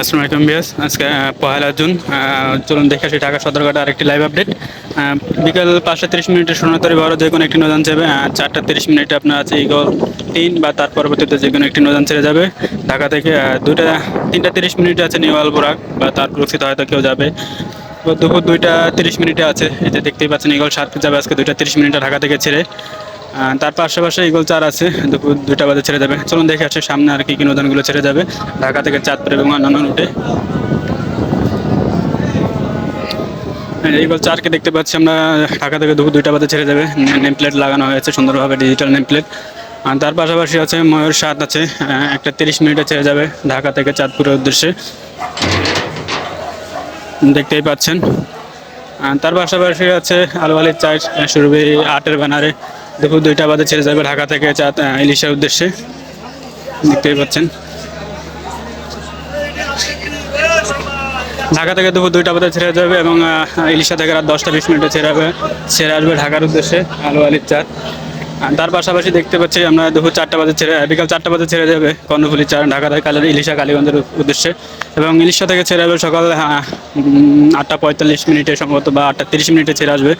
আসসালামু আলাইকুম বিয়াস আজকে পহেলা জুন চলুন দেখে আসি ঢাকা সদরঘাট আরেকটি লাইভ আপডেট বিকাল পাঁচটা তিরিশ মিনিটে সোনাতরি বড় যে কোনো একটি নদান যাবে চারটা তিরিশ মিনিটে আপনার আছে ইগল তিন বা তার পরবর্তীতে যে কোনো একটি নদান ছেড়ে যাবে। ঢাকা থেকে দুইটা, তিনটা তিরিশ মিনিটে আছে নিউ আলবোরাক বা তার প্রকৃত হয়তো কেউ যাবে। দুপুর দুইটা তিরিশ মিনিটে আছে, এই যে দেখতেই পাচ্ছেন ইগল সাত যাবে আজকে দুইটা তিরিশ মিনিটে ঢাকা থেকে ছেড়ে। তার পাশাপাশি ইগল চার আছে, দুপুর দুইটা বাজে ছেড়ে যাবে। চলুন দেখে আসি সামনে আর কি কি নদানগুলো ছেড়ে যাবে। ঢাকা থেকে চাঁদপুর এবং অন্যান্য রুটে। ইগল চারকে দেখতে পাচ্ছি আমরা, ঢাকা থেকে দুপুর দুইটা বাজে ছেড়ে যাবে। নেম প্লেট লাগানো হয়েছে সুন্দরভাবে, ডিজিটাল নেম প্লেট আর তার পাশাপাশি আছে ময়ূর সাত আছে একটা তিরিশ মিনিটে ছেড়ে যাবে ঢাকা থেকে চাঁদপুরের উদ্দেশ্যে। দেখতেই পাচ্ছেন। তার পাশাপাশি আছে আলু আলির চাই সুরভি আটের ব্যানারে দুপুর দুইটা বাদে ছেড়ে যাবে ঢাকা থেকে ইলিশের উদ্দেশ্যে। দেখতেই পাচ্ছেন। ঢাকা থেকে দুপুর দুইটা বাদে ছেড়ে যাবে এবং ইলিশা থেকে রাত দশটা বিশ মিনিটে ছেড়ে যাবে। ছেড়ে আসবে ঢাকার উদ্দেশ্যে, আলু আলির চাঁদ আর তার পাশাপাশি দেখতে পাচ্ছি আমরা দুপুর চারটা বাজে ছেড়ে বিকাল চারটা বাজে ছেড়ে যাবে কর্ণফুলি চার ঢাকা থেকে কালের ইলিশা কালীগঞ্জের উদ্দেশ্যে। এবং ইলিশা থেকে ছেড়ে যাবে সকাল আটটা পঁয়তাল্লিশ মিনিটে সম্ভবত বা আটটা তিরিশ মিনিটে ছেড়ে আসবে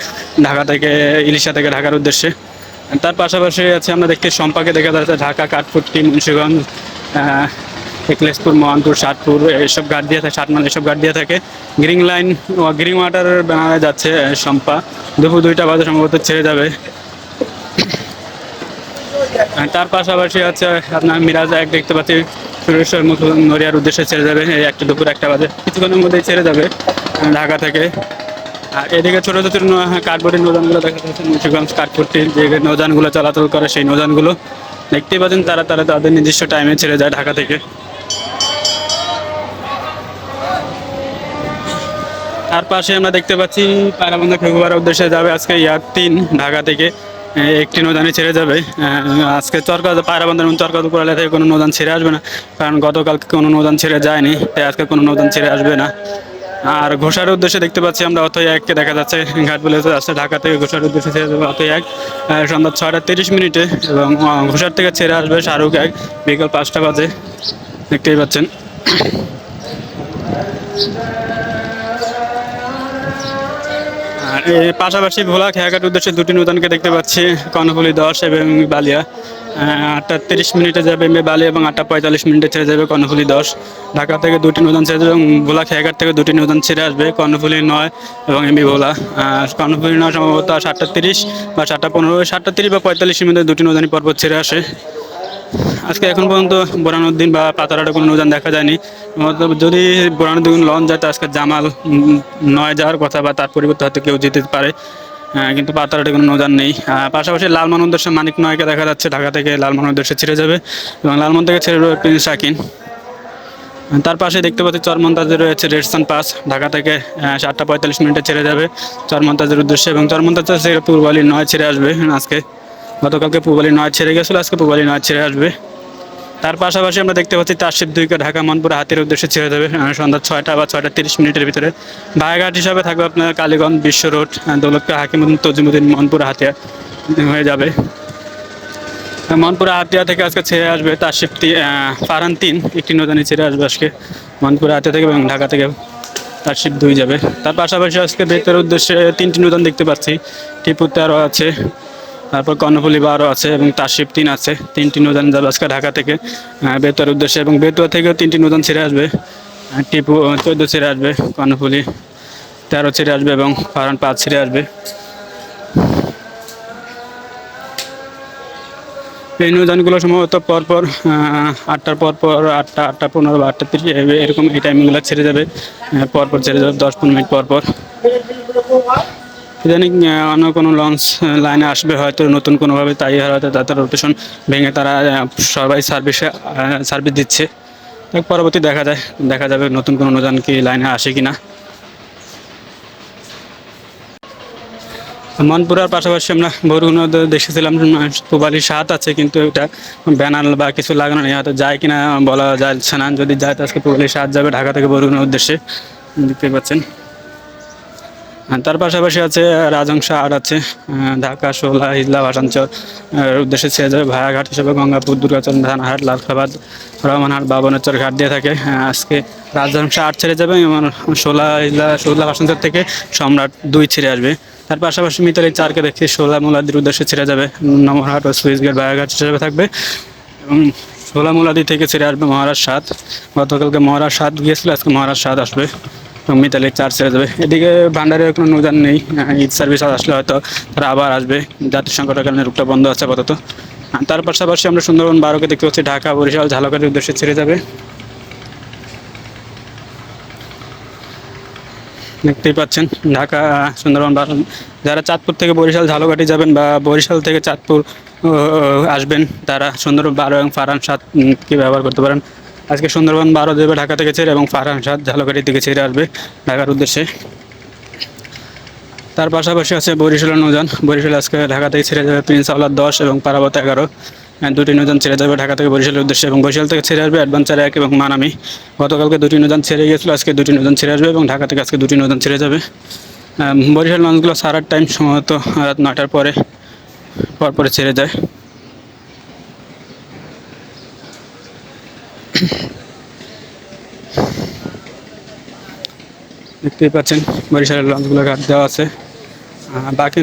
ঢাকা থেকে, ইলিশা থেকে ঢাকার উদ্দেশ্যে। তার পাশাপাশি আছে আমরা দেখতে সম্পাকে দেখা যাচ্ছে ঢাকা কাঠপুট্টি মুন্সিগঞ্জ একলেশপুর, মোহনপুর, সাতপুর এইসব গার্ড দিয়ে থাকে ষাটমাল এসব গার্ড দিয়ে থাকে। গ্রিন লাইন গ্রিন ওয়াটার ব্যানারে যাচ্ছে শম্পা দুপুর দুইটা বাজে সম্ভবত ছেড়ে যাবে। তার পাশাপাশি আছে আপনার মিরাজ এক, দেখতে পাচ্ছি সুরেশ্বর মুখ নড়িয়ার উদ্দেশ্যে ছেড়ে যাবে। একটা দুপুর একটা বাজে। কিছুক্ষণের মধ্যেই ছেড়ে যাবে, ঢাকা থেকে। আর এদিকে ছোটো ছোটো কাঠবোর্ডের নৌজানগুলো দেখা যাচ্ছে, মুন্সিগঞ্জ কাঠপুট্টির যে নৌজানগুলো চলাচল করে সেই নৌজানগুলো দেখতেই পাচ্ছেন, তারা তারা তাদের নির্দিষ্ট টাইমে ছেড়ে যায় ঢাকা থেকে। তার পাশে আমরা দেখতে পাচ্ছি, পায়রাবন্ধা ফেব্রুয়ারির উদ্দেশ্যে যাবে আজকে ইয়ার তিন ঢাকা থেকে। একটি নৌদানে ছেড়ে যাবে। আজকে চরকা পায়রাবন্ধার এবং চরকা দুপুরালা থেকে কোনো নৌদান ছেড়ে আসবে না, কারণ গতকালকে কোনো নৌদান ছেড়ে যায়নি, তাই আজকে কোনো নৌদান ছেড়ে আসবে না। আর ঘোষার উদ্দেশ্যে দেখতে পাচ্ছি আমরা অথই এককে দেখা যাচ্ছে ঘাট বলে আসছে ঢাকা থেকে ঘোষার উদ্দেশ্যে ছেড়ে অথই এক সন্ধ্যা ছয়টা তিরিশ মিনিটে এবং ঘোষার থেকে ছেড়ে আসবে শাহরুখ এক, বিকাল পাঁচটা বাজে। দেখতেই পাচ্ছেন। পাশাপাশি ভোলা খেয়াঘাট উদ্দেশ্যে দুটি নূতনকে দেখতে পাচ্ছি, কর্ণফুলি দশ এবং বালিয়া। আটটা তিরিশ মিনিটে যাবে বালিয়া এবং আটটা পঁয়তাল্লিশ মিনিটে ছেড়ে যাবে কর্ণফুলি দশ। ঢাকা থেকে দুটি নূতন ছেড়ে এবং ভোলা খেয়াঘাট থেকে দুটি নূতন ছেড়ে আসবে কর্ণফুলি নয় এবং এমবি ভোলা। কর্ণফুলি নয় সম্ভবত সাতটা তিরিশ বা সাতটা পনেরো, সাতটা তিরিশ বা পঁয়তাল্লিশের মধ্যে দুটি নৌদানি পরপর ছেড়ে আসে। আজকে এখন পর্যন্ত বোরানুদ্দিন বা পাতারাটা কোনো নৌযান দেখা যায়নি। যদি বোরানুদ্দিন লঞ্চ যায়, তো আজকে জামাল নয় যাওয়ার কথা বা তার পরিবর্তে হয়তো কেউ যেতে পারে। কিন্তু পাতারাটে কোনো নৌযান নেই। পাশাপাশি লালমান উদ্দেশ্যে মানিক নয়কে দেখা যাচ্ছে, ঢাকা থেকে লালমান উদ্দেশ্যে ছেড়ে যাবে এবং লালমন থেকে ছেড়ে যাবে প্রিন্স শাকিন। তার পাশে দেখতে পাচ্ছি চরমন্তাজে রয়েছে রেডসান পাস, ঢাকা থেকে সাতটা পঁয়তাল্লিশ মিনিটে ছেড়ে যাবে চরমন্তাজের উদ্দেশ্যে এবং চরমন্তাজ পূর্বালি নয় ছেড়ে আসবে আজকে। গতকালকে পূর্বালি নয় ছেড়ে গেছিল, আজকে পূর্বালি নয় ছেড়ে আসবে। তার পাশাপাশি আমরা দেখতে পাচ্ছি তারশিপ দুইকে ঢাকা মনপুর হাতের উদ্দেশ্যে ছেড়ে দেবে সন্ধ্যা ছয়টা বা ছয়টা তিরিশ মিনিটের ভিতরে। ভাইঘাট হিসাবে থাকবে আপনার কালীগঞ্জ বিশ্ব রোড দৌলতকা হাকিমুদ্দিন তজিমুদ্দিন মনপুর হাতিয়া হয়ে যাবে। মনপুরা হাতিয়া থেকে আজকে ছেড়ে আসবে তারশিপ তি- আহ, তিন একটি নদানি ছেড়ে আসবে আজকে মনপুরা হাতিয়া থেকে এবং ঢাকা থেকে তারশিপ দুই যাবে। তার পাশাপাশি আজকে বেতের উদ্দেশ্যে তিনটি নদান দেখতে পাচ্ছি টিপু তেরো আছে। তারপর কর্ণফুলি বারো আছে এবং তারশিপ তিন আছে। তিনটি নদান যাবে আজকে ঢাকা থেকে বেতুয়ার উদ্দেশ্যে এবং বেতুয়া থেকেও তিনটি নদান ছেড়ে আসবে। টিপু চোদ্দ ছেড়ে আসবে, কর্ণফুলি তেরো ছেড়ে আসবে এবং ফারান পাঁচ ছেড়ে আসবে। এই নৌযানগুলো সম্ভবত পরপর আটটার পর পর আটটা আটটা পনেরো বা আটটা তিরিশ এরকম এই টাইমগুলো ছেড়ে যাবে। পরপর ছেড়ে যাবে, দশ পনেরো মিনিট পর পর ইদানিং অন্য কোনো লঞ্চ লাইনে আসবে হয়তো, নতুন কোনোভাবে তাই হয়তো তাদের রোটেশন ভেঙে তারা সবাই সার্ভিসে সার্ভিস দিচ্ছে। পরবর্তী দেখা যায়, দেখা যাবে নতুন কোনো নৌযান কি লাইনে আসে কি না মনপুরার পাশাপাশি আমরা বরুণ দেখেছিলাম পুবালি সাত আছে, কিন্তু এটা ব্যানার বা কিছু লাগানো নেই, হয়তো যায় কিনা বলা যাচ্ছে না। যদি যায় তো আজকে পুবালি সাত যাবে ঢাকা থেকে বরুণের উদ্দেশ্যে। দেখতে পাচ্ছেন। তার পাশাপাশি আছে রাজংশ আট আছে ঢাকা, সোলা হিজলা ভাসানচর উদ্দেশ্যে ছেড়ে যাবে ভায়াঘাট হিসেবে গঙ্গাপুর, দুর্গাচরণ, ধানহাট, লালখাবাদ রহমানহাট বাবনেশ্বর ঘাট দিয়ে থাকে। আজকে রাজংশ আট ছেড়ে যাবে, এবং সোলা হিজলা সোলা, ভাসানচর থেকে সম্রাট দুই ছেড়ে আসবে। তার পাশাপাশি মিতালি চারকে দেখছি, সোলা মোলাদির উদ্দেশ্যে ছেড়ে যাবে, নমরহাট ও সুইচ গেট ভায়াঘাট হিসেবে থাকবে। এবং সোলা মোলাদি থেকে ছেড়ে আসবে মহারাজ সাত। গতকালকে মহারাজ সাত গিয়েছিল, আজকে মহারাজ সাত আসবে। এবং মিতালি চার ছেড়ে যাবে এদিকে ভান্ডারের কোনো অনুদান নেই। ঈদ সার্ভিস আসলে হয়তো তারা আবার আসবে। জাতীয় সংকটের কারণে রুটটা বন্ধ আছে আপাতত। তার পাশাপাশি আমরা সুন্দরবন বারোকে দেখতে পাচ্ছি ঢাকা বরিশাল ঝালকাঠির উদ্দেশ্যে ছেড়ে যাবে। দেখতেই পাচ্ছেন ঢাকা সুন্দরবন বারো। যারা চাঁদপুর থেকে বরিশাল ঝালকাঠি যাবেন বা বরিশাল থেকে চাঁদপুর আসবেন তারা সুন্দরবন বারো এবং ফারহান সাত উম, ব্যবহার করতে পারেন। আজকে সুন্দরবন বারো দেবে ঢাকা থেকে ছেড়ে এবং ফারহান সাত ঝালকাঠির দিকে ছেড়ে আসবে ঢাকার উদ্দেশ্যে। তার পাশাপাশি আছে বরিশালের নৌযান। বরিশাল আজকে ঢাকা থেকে ছেড়ে যাবে প্রিন্স আওলাদ দশ এবং পারাবত এগারো। দুটি নৌযান ছেড়ে যাবে ঢাকা থেকে বরিশালের উদ্দেশ্যে এবং বরিশাল থেকে ছেড়ে আসবে অ্যাডভেঞ্চার এক এবং মানামি। গতকালকে দুটি নৌযান ছেড়ে গিয়েছিল, আজকে দুটি নৌযান ছেড়ে আসবে এবং ঢাকা থেকে আজকে দুটি নৌযান ছেড়ে যাবে। বরিশাল লঞ্চগুলো সারার টাইম সম্ভবত রাত নয়টার পরে, পরপরে ছেড়ে যায়। দেখতেই পাচ্ছেন, বরিশালের লঞ্চগুলো ঘাট দেওয়া আছে। বাকি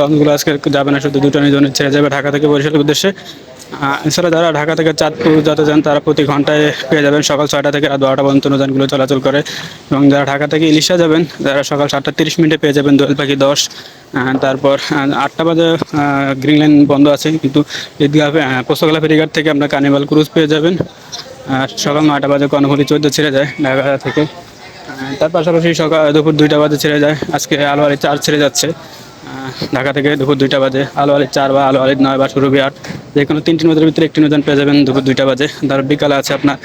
লঞ্চগুলো আজকে যাবে না, শুধু দুটো নিজন ছেড়ে যাবে ঢাকা থেকে বরিশালের উদ্দেশ্যে। এছাড়া যারা ঢাকা থেকে চাঁদপুর যাতে যান, তারা প্রতি ঘন্টায় পেয়ে যাবেন সকাল ছয়টা থেকে রাত বারোটা পর্যন্ত নৌযানগুলো চলাচল করে। এবং যারা ঢাকা থেকে ইলিশা যাবেন, যারা সকাল সাতটা তিরিশ মিনিটে পেয়ে যাবেন দোয়েল পাখি দশ। তারপর আটটা বাজে গ্রিন লাইন বন্ধ আছে, কিন্তু ঈদগাহ পোস্তকলা ফেরিঘাট থেকে আপনার কার্নিভাল ক্রুজ পেয়ে যাবেন। আর সকাল নয়টা বাজে কর্ণফুলি চৌদ্দ ছেড়ে যায় ঢাকা থেকে। তার পাশাপাশি সকাল, দুপুর দুইটা বাজে ছেড়ে যায়। আজকে আলোয়ারি চার ছেড়ে যাচ্ছে। ঢাকা থেকে দুপুর দুইটা বাজে, আলো আলোয়ারি চার বা আলো আলোয়ারি নয় বা সুরভি আট যে কোনো তিনটি নদীর ভিতরে একটি নদী পেয়ে যাবেন দুপুর দুইটা বাজে। তার বিকালে আছে আপনার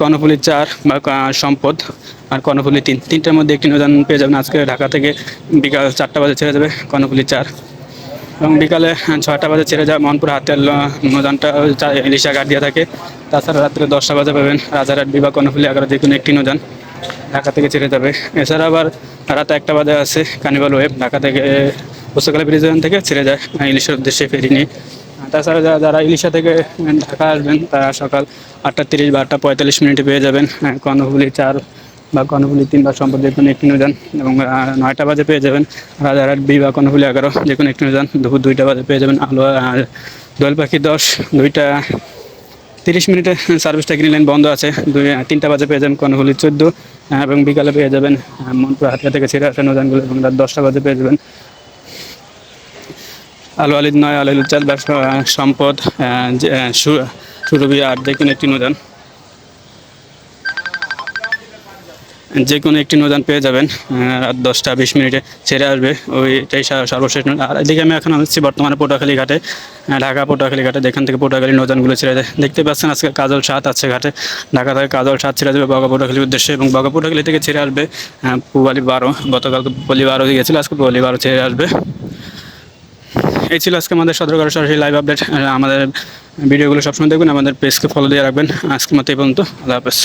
কর্ণফুলি চার বা সম্পদ আর কর্ণফুলি তিন। তিনটার মধ্যে একটি নদান পেয়ে যাবেন আজকে ঢাকা থেকে বিকাল চারটা বাজে ছেড়ে যাবে কর্ণফুলি চার। এবং বিকালে ছয়টা বাজে ছেড়ে যায় মনপুর হাতের নদানটা ইলিশা ঘাট দিয়ে থাকে। তাছাড়া রাত্রে দশটা বাজে পাবেন রাজারহাট বিভাগ কর্ণফুলি এগারো যে কোনো একটি নদান ঢাকা থেকে ছেড়ে যাবে। এছাড়া আবার রাত একটা বাজে আছে কানিভাল ওয়েব ঢাকা থেকে পুস্তকালা ব্রিজ থেকে ছেড়ে যায় ইলিশের উদ্দেশ্যে ফেরি নিয়ে। তাছাড়া যারা ইলিশা থেকে ঢাকা আসবেন তারা সকাল আটটা তিরিশ বা আটটা পঁয়তাল্লিশ মিনিটে পেয়ে যাবেন। আহ, কর্ণফুলি চার বা কর্ণফুলি তিন বা সম্পদ যে কোনো একটি নৌযান এবং নয়টা বাজে পেয়ে যাবেন। রাজারহাট বি বা কর্ণফুলি এগারো যে কোনো একটি নৌযান দুপুর দুইটা বাজে পেয়ে যাবেন। আলো দোয়েল পাখি দশ দুইটা তিরিশ মিনিটে সার্ভিসটা গ্রিন লাইন বন্ধ আছে। দুই তিনটা বাজে পেয়ে যাবেন কর্ণফুলি চোদ্দ এবং বিকালে পেয়ে যাবেন মনপুর হাতিয়া থেকে ছেড়ে আসা নৌযানগুলো এবং রাত দশটা বাজে পেয়ে যাবেন আলু আলিদ নয়, আলু আলিদ চার ব্যবসা সম্পদ সুরভি আর যে কোনো একটি নদান যে কোনো একটি নদান পেয়ে যাবেন রাত দশটা বিশ মিনিটে ছেড়ে আসবে। ওইটাই সর্বশেষ। আর এদিকে আমি এখন আসছি বর্তমানে পটুয়াখালী ঘাটে ঢাকা পটুয়াখালী ঘাটে। যেখান থেকে পটুয়াখালী নদানগুলো ছেড়ে যায়। দেখতে পাচ্ছেন আজকে কাজল সাত আছে ঘাটে। ঢাকা থেকে কাজল সাত ছেড়ে যাবে বগা পটুয়াখালীর উদ্দেশ্যে এবং বগা পটুয়াখালী থেকে ছেড়ে আসবে পুবালি বারো। গতকালকে পলি বারো গিয়েছিল আজকে পুবালি বারো ছেড়ে আসবে। এই ছিল আজকে আমাদের সতর্ক সরাসরি লাইভ আপডেট আমাদের ভিডিওগুলো সবসময় দেখবেন, আমাদের পেজকে ফলো দিয়ে রাখবেন। আজকের মতো এই পর্যন্ত। আল্লাহ হাফেজ।